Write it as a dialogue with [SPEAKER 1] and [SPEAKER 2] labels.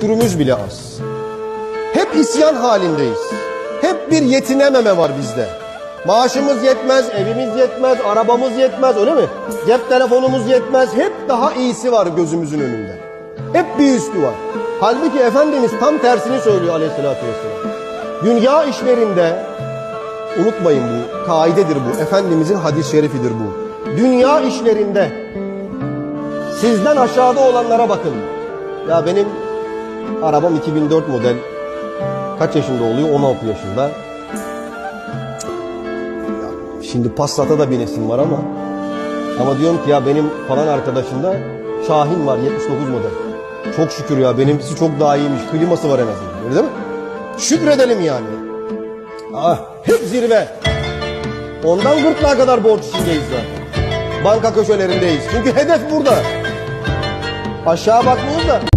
[SPEAKER 1] Türümüz bile az. Hep isyan halindeyiz. Hep bir yetinememe var bizde. Maaşımız yetmez, evimiz yetmez, arabamız yetmez öyle mi? Cep telefonumuz yetmez. Hep daha iyisi var gözümüzün önünde. Hep bir üstü var. Halbuki Efendimiz tam tersini söylüyor aleyhissalatü vesselam. Dünya işlerinde unutmayın bu kaidedir bu. Efendimizin hadis-i şerifidir bu. Dünya işlerinde sizden aşağıda olanlara bakın. Ya benim arabam 2004 model. Kaç yaşında oluyor? 16 yaşında. Ya Şimdi Passat'a da binesim var ama ama diyorum ki ya benim falan arkadaşımda Şahin var 79 model. Çok şükür ya benimkisi çok daha iyiymiş. Kliması var en azından. Öyle değil mi? Şükredelim yani. Ah, hep zirve. Ondan gırtlağa kadar borç içindeyiz zaten. Banka köşelerindeyiz. Çünkü hedef burada. Aşağı bakmıyoruz da